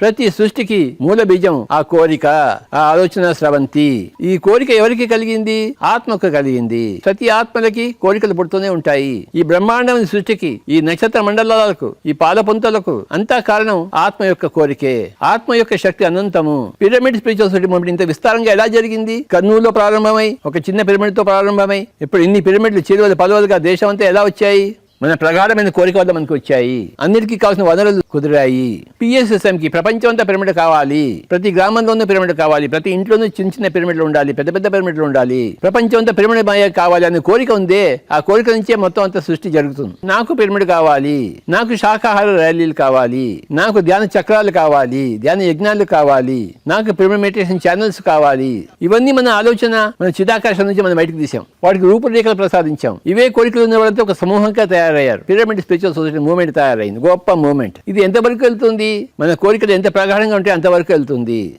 ప్రతి సృష్టికి మూల బీజం ఆ కోరిక ఆ ఆలోచన స్రవంతి. ఈ కోరిక ఎవరికి కలిగింది? ఆత్మకు కలిగింది. ప్రతి ఆత్మలకి కోరికలు పుడుతూనే ఉంటాయి. ఈ బ్రహ్మాండం సృష్టికి ఈ నక్షత్ర మండలాలకు ఈ పాలపుంతలకు అంతా కారణం ఆత్మ యొక్క కోరికే. ఆత్మ యొక్క శక్తి అనంతము. పిరమిడ్ స్పిరిచువల్ సొసైటీ ఇంత విస్తారంగా ఎలా జరిగింది? కర్నూలులో ప్రారంభమై ఒక చిన్న పిరమిడ్తో ప్రారంభమై ఇప్పుడు ఇన్ని పిరమిడ్లు చిరువలు పదవులుగా దేశం అంతా ఎలా వచ్చాయి? మన ప్రగాఢమైన కోరిక వల్ల మనకు వచ్చాయి. అందరికీ కావాల్సిన వనరులు కుదిరాయి. పిఎస్ఎస్ఎం కి ప్రపంచం అంతా పిరమిడ్ కావాలి. ప్రతి గ్రామంలోనూ పిరమిడ్ కావాలి. ప్రతి ఇంట్లోనూ చిన్న చిన్న పిరమిడ్లు ఉండాలి. పెద్ద పెద్ద పిరమిడ్లు ఉండాలి. ప్రపంచం అంతా పిరమిడ్ మాయ కావాలి అనే కోరిక ఉందే ఆ కోరిక నుంచే మొత్తం అంత సృష్టి జరుగుతుంది. నాకు పిరమిడ్ కావాలి. నాకు శాకాహార ర్యాలీలు కావాలి. నాకు ధ్యాన చక్రాలు కావాలి. ధ్యాన యజ్ఞాలు కావాలి. నాకు పిరమిడ్ మెడిటేషన్ ఛానల్స్ కావాలి. ఇవన్నీ మన ఆలోచన మన చిదాకాశం నుంచి మనం బయటకు తీసాం వాటికి రూపురేఖలు ప్రసాదించాం. ఇవే కోరికలు ఉన్న వాళ్ళతో ఒక సమూహంగా తయారు తయారయ్యారు. పిరమిడ్ స్పిరిచువల్ సొసైటీ మూవ్మెంట్ తయారైంది. గొప్ప మూవ్మెంట్ ఇది ఎంతవరకు వెళ్తుంది? మన కోరికలు ఎంత ప్రగాఢంగా ఉంటే అంతవరకు వెళ్తుంది.